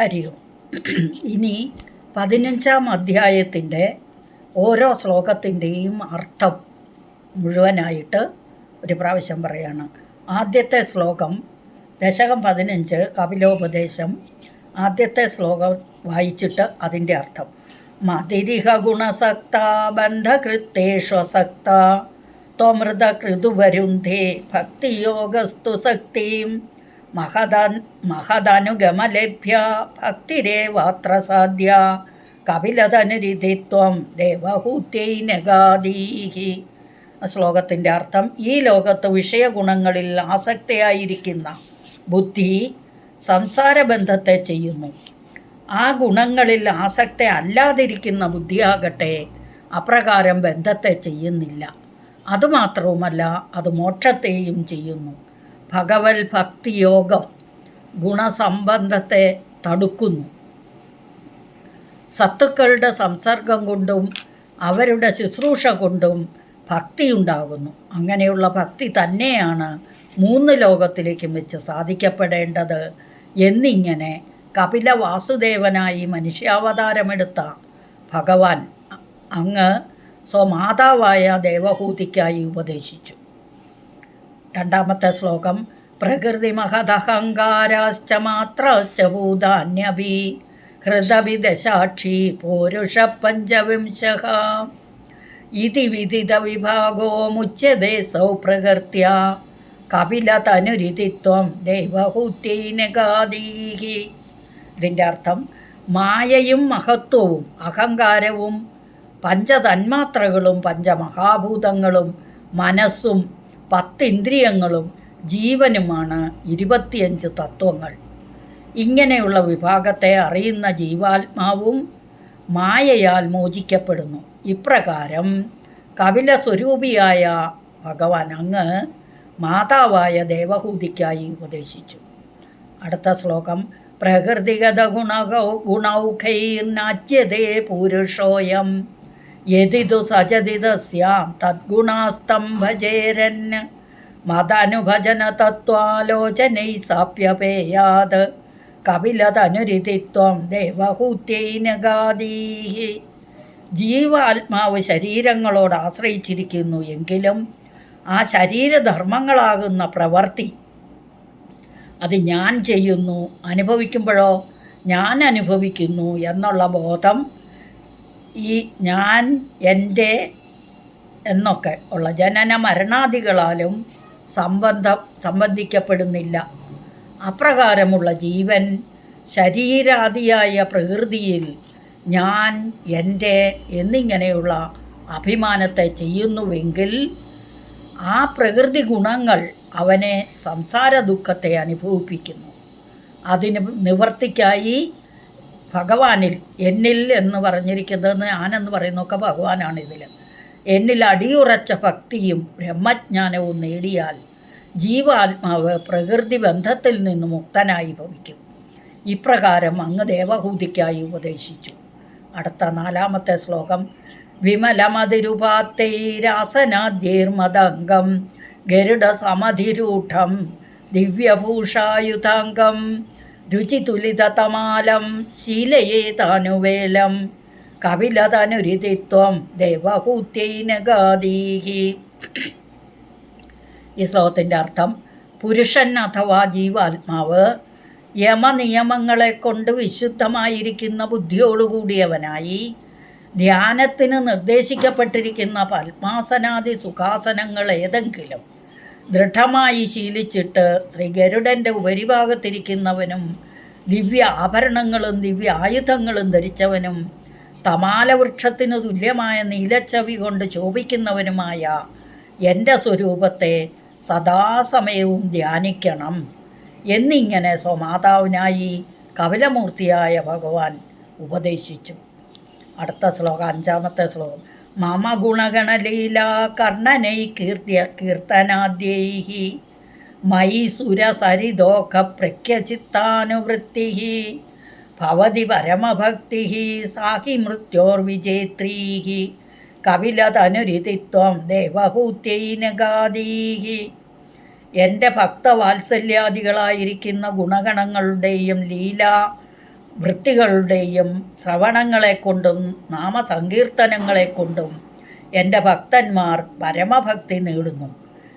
ഹരിയോ ഇനി പതിനഞ്ചാം അധ്യായത്തിന്റെ ഓരോ ശ്ലോകത്തിന്റെയും അർത്ഥം മുഴുവനായിട്ട് ഒരു പ്രാവശ്യം പറയാണ്. ആദ്യത്തെ ശ്ലോകം ദശകം പതിനഞ്ച് കപിലോപദേശം. ആദ്യത്തെ ശ്ലോകം വായിച്ചിട്ട് അതിന്റെ അർത്ഥം. മതിരിഹ ഗുണസക്ത ബന്ധകൃത്തേഷ്വസക്ത ത്വമൃത കൃതുവരുന്ധേ ഭക്തിയോഗസ്തു ശക്തിം. മഹദാൻ മഹദനുഗമലഭ്യ ഭക്തിരേവാത്ര സാധ്യ കപിലതനുരിധിത്വം ദേവഹൂത്യൈ നഗാദീഹി. ശ്ലോകത്തിന്റെ അർത്ഥം ഈ ലോകത്ത് വിഷയഗുണങ്ങളിൽ ആസക്തിയായിരിക്കുന്ന ബുദ്ധി സംസാരബന്ധത്തെ ചെയ്യുന്നു. ആ ഗുണങ്ങളിൽ ആസക്തി അല്ലാതിരിക്കുന്ന ബുദ്ധിയാകട്ടെ അപ്രകാരം ബന്ധത്തെ ചെയ്യുന്നില്ല. അതുമാത്രവുമല്ല അത് മോക്ഷത്തെയും ചെയ്യുന്നു. ഭഗവത് ഭക്തിയോഗം ഗുണസംബന്ധത്തെ തടുക്കുന്നു. സത്തുക്കളുടെ സംസർഗം കൊണ്ടും അവരുടെ ശുശ്രൂഷ കൊണ്ടും ഭക്തി ഉണ്ടാകുന്നു അങ്ങനെയുള്ള ഭക്തി തന്നെയാണ് മൂന്ന് ലോകത്തിലേക്കും വെച്ച് സാധിക്കപ്പെടേണ്ടത് എന്നിങ്ങനെ കപില വാസുദേവനായി മനുഷ്യാവതാരമെടുത്ത ഭഗവാൻ അങ്ങ് സ്വമാതാവായ ദേവഹൂതിക്കായി ഉപദേശിച്ചു. രണ്ടാമത്തെ ശ്ലോകം പ്രകൃതി മഹദഹങ്കാരാശ്ച മാത്രശ്ച ഭൂതാന്യഭി ഹൃദവി ദശാക്ഷി പൂരുഷ പഞ്ചവിംശ ഇതി വിദിത വിഭാഗോ മുച്യതേ സൗ പ്രകൃത്യ കപിലതനുരിതിത്വം ദൈവഹൂത്തീനഗാദീഹി ഇതിന്റെ അർത്ഥം മായയും മഹത്വവും അഹങ്കാരവും പഞ്ചതന്മാത്രകളും പഞ്ചമഹാഭൂതങ്ങളും മനസ്സും പത്തിന്ദ്രിയങ്ങളും ജീവനുമാണ് ഇരുപത്തിയഞ്ച് തത്വങ്ങൾ. ഇങ്ങനെയുള്ള വിഭാഗത്തെ അറിയുന്ന ജീവാത്മാവും മായയാൽ മോചിക്കപ്പെടുന്നു. ഇപ്രകാരം കപില സ്വരൂപിയായ ഭഗവാൻ അങ്ങ് മാതാവായ ദേവഹൂതിക്കായി ഉപദേശിച്ചു. അടുത്ത ശ്ലോകം പ്രകൃതിഗത ഗുണകൗ ഗുണൗഖൈർനാച്യതേ പുരുഷോയം. യതിതു സജതിതസ്യാം തദ്ഗുണാസ്തം ഭജേരൻ മതനുഭജന തത്വാലോചനൈ സാപ്യപേയാത് കപിലതനുരിതിത്വം ദേവഹൂത്യൈനഗാദീഹി ജീവാത്മാവ് ശരീരങ്ങളോട് ആശ്രയിച്ചിരിക്കുന്നു എങ്കിലും ആ ശരീരധർമ്മങ്ങളാകുന്ന പ്രവൃത്തി അത് ഞാൻ ചെയ്യുന്നു അനുഭവിക്കുമ്പോഴോ ഞാൻ അനുഭവിക്കുന്നു എന്നുള്ള ബോധം ഈ ഞാൻ എന്റെ എന്നൊക്കെ ഉള്ള ജനന മരണാദികളാലും സംബന്ധം സംബന്ധിക്കപ്പെടുന്നില്ല. അപ്രകാരമുള്ള ജീവൻ ശരീരാദിയായ പ്രകൃതിയിൽ ഞാൻ എന്റെ എന്നിങ്ങനെയുള്ള അഭിമാനത്തെ ചെയ്യുന്നുവെങ്കിൽ ആ പ്രകൃതി ഗുണങ്ങൾ അവനെ സംസാര ദുഃഖത്തെ അനുഭവിപ്പിക്കുന്നു. അതിന് നിവർത്തിക്കായി ഭഗവാനിൽ എന്നിൽ എന്ന് പറഞ്ഞിരിക്കുന്നത് ഞാനെന്ന് പറയുന്നൊക്കെ ഭഗവാനാണ് ഇതിൽ എന്നിൽ അടിയുറച്ച ഭക്തിയും ബ്രഹ്മജ്ഞാനവും നേടിയാൽ ജീവാത്മാവ് പ്രകൃതി ബന്ധത്തിൽ നിന്ന് മുക്തനായി ഭവിക്കും. ഇപ്രകാരം അങ്ങ് ദേവഹൂതിക്കായി ഉപദേശിച്ചു. അടുത്ത നാലാമത്തെ ശ്ലോകം. വിമലമതിരുപാത്തൈരാസനാദ്യൈർമദംഗം ഗരുഡസമധിരൂഢം ദിവ്യഭൂഷായുധാംഗം രുചിതുലിതതമാലം ശീലയേതാനുവേലം കപിലതനുരിതിത്വം ദേവഹൂത്യൈനഗാദീഹി ഈ ശ്ലോകത്തിന്റെ അർത്ഥം പുരുഷൻ അഥവാ ജീവാത്മാവ് യമനിയമങ്ങളെ കൊണ്ട് വിശുദ്ധമായിരിക്കുന്ന ബുദ്ധിയോടുകൂടിയവനായി ധ്യാനത്തിന് നിർദ്ദേശിക്കപ്പെട്ടിരിക്കുന്ന പത്മാസനാദി സുഖാസനങ്ങൾ ഏതെങ്കിലും ദൃഢമായി ശീലിച്ചിട്ട് ശ്രീ ഗരുഡന്റെ ഉപരിഭാഗത്തിരിക്കുന്നവനും ദിവ്യ ആഭരണങ്ങളും ദിവ്യ ആയുധങ്ങളും ധരിച്ചവനും തമാലവൃക്ഷത്തിനു തുല്യമായ നീലച്ചവി കൊണ്ട് ശോഭിക്കുന്നവനുമായ എന്റെ സ്വരൂപത്തെ സദാസമയവും ധ്യാനിക്കണം. എന്നിങ്ങനെ സ്വമാതാവിനായി കപിലമൂർത്തിയായ ഭഗവാൻ ഉപദേശിച്ചു. അടുത്ത ശ്ലോകം അഞ്ചാമത്തെ ശ്ലോകം. മമ ഗുണഗണലീല കർണനൈ കീർത്തിയ കീർത്തനാദ്യൈ മയി സുരസരിദോഖ പ്രഖ്യചിത്താനുവൃത്തി ഭവതി പരമഭക്തി സാഹി മൃത്യോർവിജേത്രീ കപിലതനുരിതിത്വം ദേവഹൂത്യൈനഗാദീഹി. എന്റെ ഭക്തവാത്സല്യാദികളായിരിക്കുന്ന ഗുണഗണങ്ങളുടെയും ലീല വൃത്തികളുടെയും ശ്രവണങ്ങളെ കൊണ്ടും നാമസങ്കീർത്തനങ്ങളെ കൊണ്ടും എന്റെ ഭക്തന്മാർ പരമഭക്തി നേടുന്നു.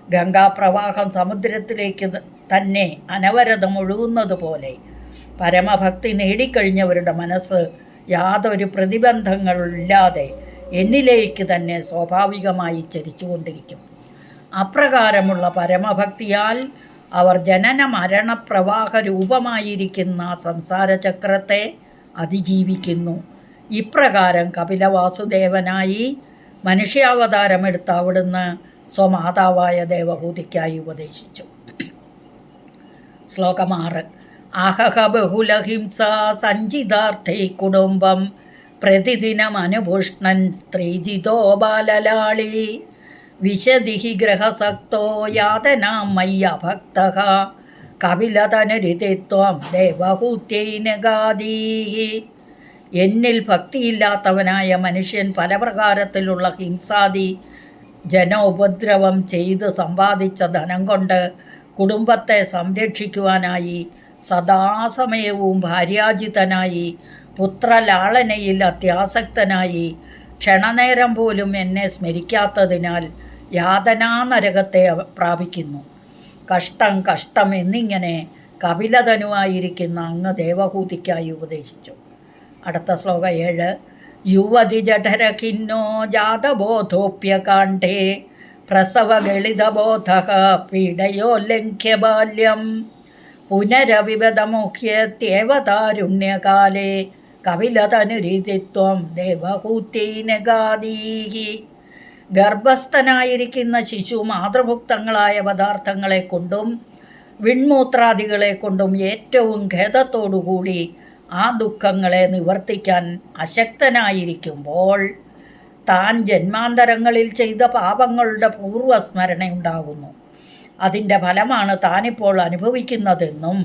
ഗംഗാപ്രവാഹം സമുദ്രത്തിലേക്ക് തന്നെ അനവരതം ഒഴുകുന്നത് പോലെ പരമഭക്തി നേടിക്കഴിഞ്ഞവരുടെ മനസ്സ് യാതൊരു പ്രതിബന്ധങ്ങളില്ലാതെ എന്നിലേക്ക് തന്നെ സ്വാഭാവികമായി ചരിച്ചുകൊണ്ടിരിക്കും. അപ്രകാരമുള്ള പരമഭക്തിയാൽ അവർ ജനന മരണ പ്രവാഹ രൂപമായിരിക്കുന്ന സംസാരചക്രത്തെ അതിജീവിക്കുന്നു. ഇപ്രകാരം കപിലവാസുദേവനായി മനുഷ്യാവതാരമെടുത്ത അവിടുന്ന് സ്വമാതാവായ ദേവഹൂതിക്കായി ഉപദേശിച്ചു. ശ്ലോകമാറ് അഹഹ ബഹുലഹിംസ സഞ്ചിതാർത്ഥൈ കുടുംബം പ്രതിദിനം അനുഭുഷ്ണൻ സ്ത്രീജിതോ ബാലലാളി. വിശദിഹി ഗ്രഹസക്തോ യാതനാം മയ്യ ഭക്ത കപിലതനരിതിത്വം ദേവഹൂത്യൈനഗാദീഹി. എന്നിൽ ഭക്തിയില്ലാത്തവനായ മനുഷ്യൻ പല പ്രകാരത്തിലുള്ള ഹിംസാദി ജനോപദ്രവം ചെയ്ത് സമ്പാദിച്ച ധനം കൊണ്ട് കുടുംബത്തെ സംരക്ഷിക്കുവാനായി സദാസമയവും ഭാര്യാജിതനായി പുത്രലാളനയിൽ അത്യാസക്തനായി ക്ഷണനേരം പോലും എന്നെ സ്മരിക്കാത്തതിനാൽ യാതനാനരകത്തെ നരകത്തെ പ്രാപിക്കുന്നു. കഷ്ടം കഷ്ടം എന്നിങ്ങനെ കപിലതനുവായിരിക്കുന്ന അങ്ങ് ദേവഹൂതിക്കായി ഉപദേശിച്ചു. അടുത്ത ശ്ലോക ഏഴ്. യുവതി ജഠരഖിന്നോ ജാതബോധോപ്യകാണ്ഡേ പ്രസവഗളിതബോധ പീഡയോല്ലംഘ്യ ബാല്യം പുനരവിപദമുഖ്യത്യേവതാരുണ്യകാലേ കപിലതനുരീതിത്വം ദേവഹൂത്തീനഗാദീഹി. ഗർഭസ്ഥനായിരിക്കുന്ന ശിശു മാതൃഭുക്തങ്ങളായ പദാർത്ഥങ്ങളെ കൊണ്ടും വിൺമൂത്രാദികളെ കൊണ്ടും ഏറ്റവും ഖേദത്തോടുകൂടി ആ ദുഃഖങ്ങളെ നിവർത്തിക്കാൻ അശക്തനായിരിക്കുമ്പോൾ താൻ ജന്മാന്തരങ്ങളിൽ ചെയ്ത പാപങ്ങളുടെ പൂർവസ്മരണയുണ്ടാകുന്നു. അതിന്റെ ഫലമാണ് താനിപ്പോൾ അനുഭവിക്കുന്നതെന്നും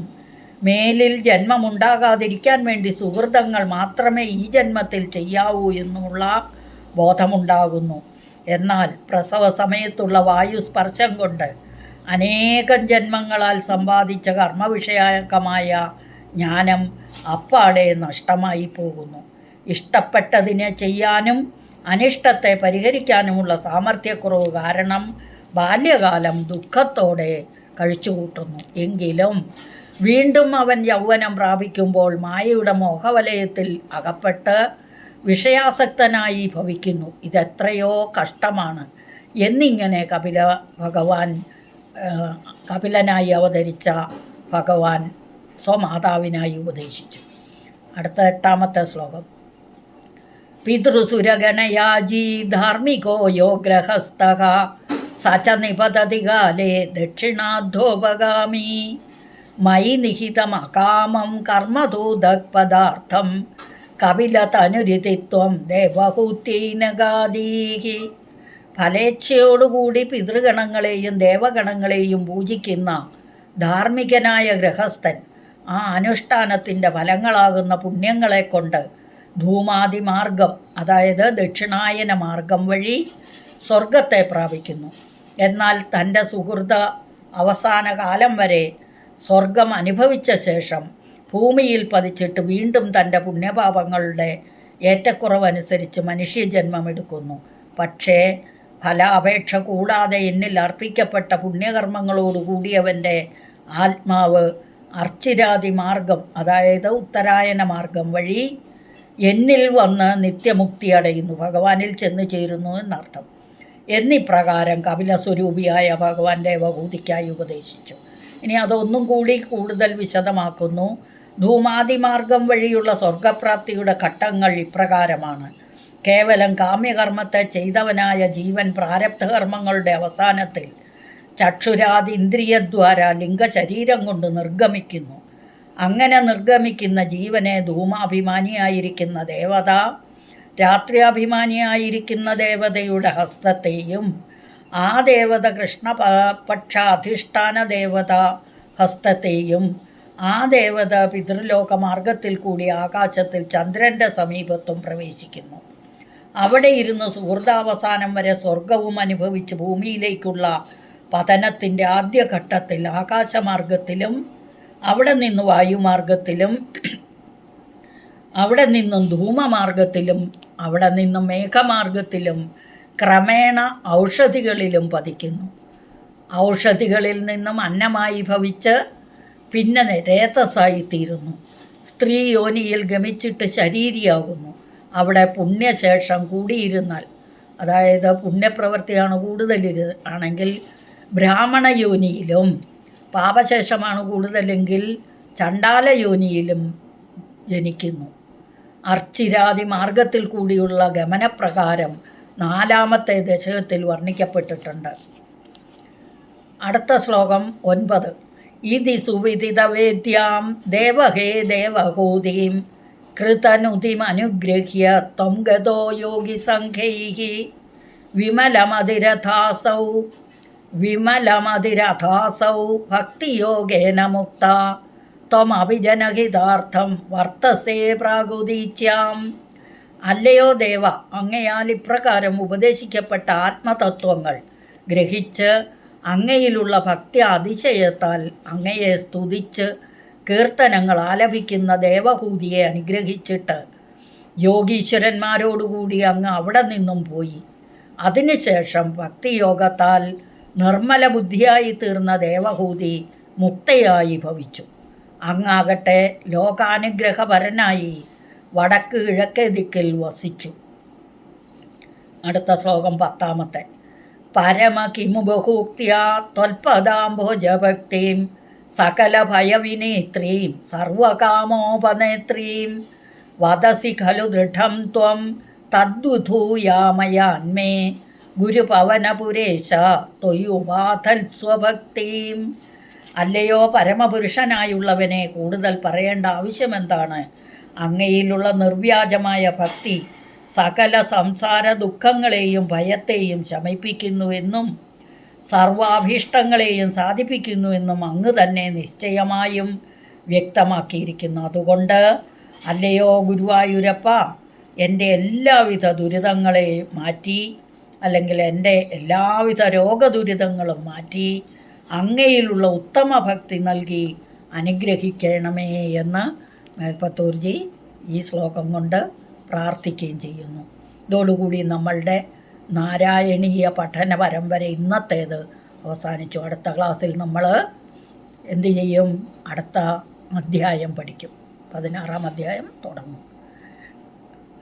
മേലിൽ ജന്മമുണ്ടാകാതിരിക്കാൻ വേണ്ടി സുഹൃതങ്ങൾ മാത്രമേ ഈ ജന്മത്തിൽ ചെയ്യാവൂ എന്നുമുള്ള ബോധമുണ്ടാകുന്നു. എന്നാൽ പ്രസവ സമയത്തുള്ള വായുസ്പർശം കൊണ്ട് അനേകം ജന്മങ്ങളാൽ സമ്പാദിച്ച കർമ്മവിഷയകമായ ജ്ഞാനം അപ്പാടെ നഷ്ടമായി പോകുന്നു. ഇഷ്ടപ്പെട്ടതിനെ ചെയ്യാനും അനിഷ്ടത്തെ പരിഹരിക്കാനുമുള്ള സാമർഥ്യക്കുറവ് കാരണം ബാല്യകാലം ദുഃഖത്തോടെ കഴിച്ചുകൂട്ടുന്നു. എങ്കിലും വീണ്ടും അവൻ യൗവനം പ്രാപിക്കുമ്പോൾ മായയുടെ മോഹവലയത്തിൽ അകപ്പെട്ട് വിഷയാസക്തനായി ഭവിക്കുന്നു. ഇതെത്രയോ കഷ്ടമാണ്. എന്നിങ്ങനെ കപില ഭഗവാൻ കപിലനായി അവതരിച്ച ഭഗവാൻ സ്വമാതാവിനായി ഉപദേശിച്ചു. അടുത്ത എട്ടാമത്തെ ശ്ലോകം. പിതൃസുരഗണയാജീ ധാർമ്മികോ യോ ഗ്രഹസ്ഥ സച നിപതതി ദക്ഷിണാധോപഗാമി. മയി നിഹിതമകാമം കർമ്മദൂതപദാർത്ഥം കപിലതനുരിതിത്വം ദേവഹൂത്തീനഗാദീഹി ഫലേച്ഛയോടുകൂടി പിതൃഗണങ്ങളെയും ദേവഗണങ്ങളെയും പൂജിക്കുന്ന ധാർമ്മികനായ ഗൃഹസ്ഥൻ ആ അനുഷ്ഠാനത്തിന്റെ ഫലങ്ങളാകുന്ന പുണ്യങ്ങളെ കൊണ്ട് ധൂമാതി മാർഗം അതായത് ദക്ഷിണായന മാർഗം വഴി സ്വർഗത്തെ പ്രാപിക്കുന്നു. എന്നാൽ തന്റെ സുഹൃത അവസാന കാലം വരെ സ്വർഗം അനുഭവിച്ച ശേഷം ഭൂമിയിൽ പതിച്ചിട്ട് വീണ്ടും തന്റെ പുണ്യപാപങ്ങളുടെ ഏറ്റക്കുറവനുസരിച്ച് മനുഷ്യജന്മമെടുക്കുന്നു. പക്ഷേ ഫലാപേക്ഷ കൂടാതെ എന്നിൽ അർപ്പിക്കപ്പെട്ട പുണ്യകർമ്മങ്ങളോട് കൂടിയവന്റെ ആത്മാവ് അർച്ചിരാതി മാർഗം അതായത് ഉത്തരായന മാർഗം വഴി എന്നിൽ വന്ന് നിത്യമുക്തി അടയുന്നു. ഭഗവാനിൽ ചെന്ന് ചേരുന്നു എന്നർത്ഥം. എന്നിപ്രകാരം കപിലസ്വരൂപിയായ ഭഗവാൻ ദേവഭൂതിക്കായി ഉപദേശിച്ചു. ഇനി അതൊന്നും കൂടി കൂടുതൽ വിശദമാക്കുന്നു. ധൂമാതിമാർഗം വഴിയുള്ള സ്വർഗപ്രാപ്തിയുടെ ഘട്ടങ്ങൾ ഇപ്രകാരമാണ്. കേവലം കാമ്യകർമ്മത്തെ ചെയ്തവനായ ജീവൻ പ്രാരബ്ധകർമ്മങ്ങളുടെ അവസാനത്തിൽ ചക്ഷുരാതി ഇന്ദ്രിയദ്വാര ലിംഗശരീരം കൊണ്ട് നിർഗമിക്കുന്നു. അങ്ങനെ നിർഗമിക്കുന്ന ജീവനെ ധൂമാഭിമാനിയായിരിക്കുന്ന ദേവത രാത്രിയാഭിമാനിയായിരിക്കുന്ന ദേവതയുടെ ഹസ്തത്തെയും ആ ദേവത കൃഷ്ണ പക്ഷാധിഷ്ഠാന ദേവത ഹസ്തത്തെയും ആ ദേവത പിതൃലോക മാർഗത്തിൽ കൂടി ആകാശത്തിൽ ചന്ദ്രന്റെ സമീപത്തും പ്രവേശിക്കുന്നു. അവിടെ ഇരുന്ന് സുഹൃതാവസാനം വരെ സ്വർഗവും അനുഭവിച്ച് ഭൂമിയിലേക്കുള്ള പതനത്തിന്റെ ആദ്യഘട്ടത്തിൽ ആകാശമാർഗത്തിലും അവിടെ നിന്ന് വായുമാർഗത്തിലും അവിടെ നിന്നും ധൂമമാർഗത്തിലും അവിടെ നിന്നും മേഘമാർഗത്തിലും ക്രമേണ ഔഷധികളിലും പതിക്കുന്നു. ഔഷധികളിൽ നിന്നും അന്നമായി ഭവിച്ച് പിന്നെ രേതസായി തീരുന്നു സ്ത്രീ യോനിയിൽ ഗമിച്ചിട്ട് ശരീരിയാകുന്നു. അവിടെ പുണ്യശേഷം കൂടിയിരുന്നാൽ അതായത് പുണ്യപ്രവൃത്തിയാണ് കൂടുതൽ ആണെങ്കിൽ ബ്രാഹ്മണ യോനിയിലും പാപശേഷമാണ് കൂടുതലെങ്കിൽ ചണ്ടാല യോനിയിലും ജനിക്കുന്നു. അർച്ചിരാതി മാർഗത്തിൽ കൂടിയുള്ള ഗമനപ്രകാരം നാലാമത്തെ ദശകത്തിൽ വർണിക്കപ്പെട്ടിട്ടുണ്ട്. അടുത്ത ശ്ലോകം ഒൻപത്. ഇതി സുവിദിതവേദ്യാം ദേവഹേ ദേവഹൂതിം കൃതനുതിമനുഗ്രഹ്യ ത്വം ഗതോ യോഗി യോഗിസംഖൈः വിമലമതിരഥാസൗ വിമലമതിരഥാസൗ ഭക്തിയോഗേന മുക്ത. ത്വമഭിജനഹിതാർത്ഥം വർത്തസേ പ്രാഗുദീച്യാം അല്ലയോ ദേവ അങ്ങയാൽ ഇപ്രകാരം ഉപദേശിക്കപ്പെട്ട ആത്മതത്വങ്ങൾ ഗ്രഹിച്ച് അങ്ങയിലുള്ള ഭക്തി അതിശയത്താൽ അങ്ങയെ സ്തുതിച്ച് കീർത്തനങ്ങൾ ആലപിക്കുന്ന ദേവഹൂതിയെ അനുഗ്രഹിച്ചിട്ട് യോഗീശ്വരന്മാരോടുകൂടി അങ്ങ് അവിടെ നിന്നും പോയി. അതിനുശേഷം ഭക്തിയോഗത്താൽ നിർമ്മല ബുദ്ധിയായി തീർന്ന ദേവഹൂതി മുക്തയായി ഭവിച്ചു. അങ്ങാകട്ടെ ലോകാനുഗ്രഹപരനായി വടക്ക് കിഴക്കേ ദിക്കിൽ വസിച്ചു. അടുത്ത ശ്ലോകം പത്താമത്തെ. പരമകിമു ബഹൂക്തിയ ത്വൽപദാംഭോജഭക്തിം സകല ഭയവിനേത്രീം സർവകാമോപനേത്രീം വദസി ഖലു ദൃഢം ത്വം തദ്വുധൂയാമയാന്മേ ഗുരുപവനപുരേശ തൊയ്യുപാധൽ സ്വഭക്തിയും അല്ലയോ പരമപുരുഷനായുള്ളവനെ കൂടുതൽ പറയേണ്ട ആവശ്യമെന്താണ്? അങ്ങയിലുള്ള നിർവ്യാജമായ ഭക്തി സകല സംസാര ദുഃഖങ്ങളെയും ഭയത്തെയും ശമിപ്പിക്കുന്നുവെന്നും സർവാഭീഷ്ടങ്ങളെയും സാധിപ്പിക്കുന്നുവെന്നും അങ്ങ് തന്നെ നിശ്ചയമായും വ്യക്തമാക്കിയിരിക്കുന്നു. അതുകൊണ്ട് അല്ലയോ ഗുരുവായൂരപ്പ എന്റെ എല്ലാവിധ ദുരിതങ്ങളെ മാറ്റി അല്ലെങ്കിൽ എന്റെ എല്ലാവിധ രോഗദുരിതങ്ങളും മാറ്റി അങ്ങയിലുള്ള ഉത്തമ ഭക്തി നൽകി അനുഗ്രഹിക്കണമേ എന്ന് മേൽപ്പത്തൂർജി ഈ ശ്ലോകം കൊണ്ട് പ്രാർത്ഥിക്കുകയും ചെയ്യുന്നു. ഇതോടുകൂടി നമ്മളുടെ നാരായണീയ പഠന പരമ്പര ഇന്നത്തേത് അവസാനിച്ചു. അടുത്ത ക്ലാസ്സിൽ നമ്മൾ എന്ത് ചെയ്യും? അടുത്ത അധ്യായം പഠിക്കും. പതിനാറാം അധ്യായം തുടങ്ങും.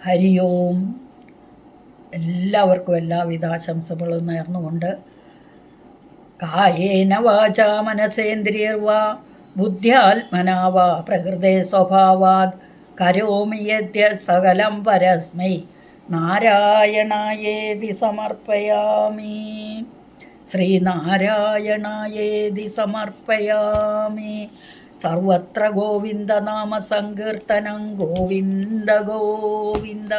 ഹരി ഓം. എല്ലാവർക്കും എല്ലാവിധ ആശംസകളും നേർന്നുകൊണ്ട് കായേന വാച മനസേന്ദ്രിയർവാ. ബുദ്ധ്യാത്മനാ വാ പ്രകൃതേ സ്വഭാവാത് കരോമി യദ്യ സകലം പരസ്മൈ. നാരായണായേതി സമർപ്പയാമി. ശ്രീനാരായണായേതി സമർപ്പയാമി. സർവത്ര ഗോവിന്ദനാമ സങ്കീർത്തനം ഗോവിന്ദ ഗോവിന്ദ.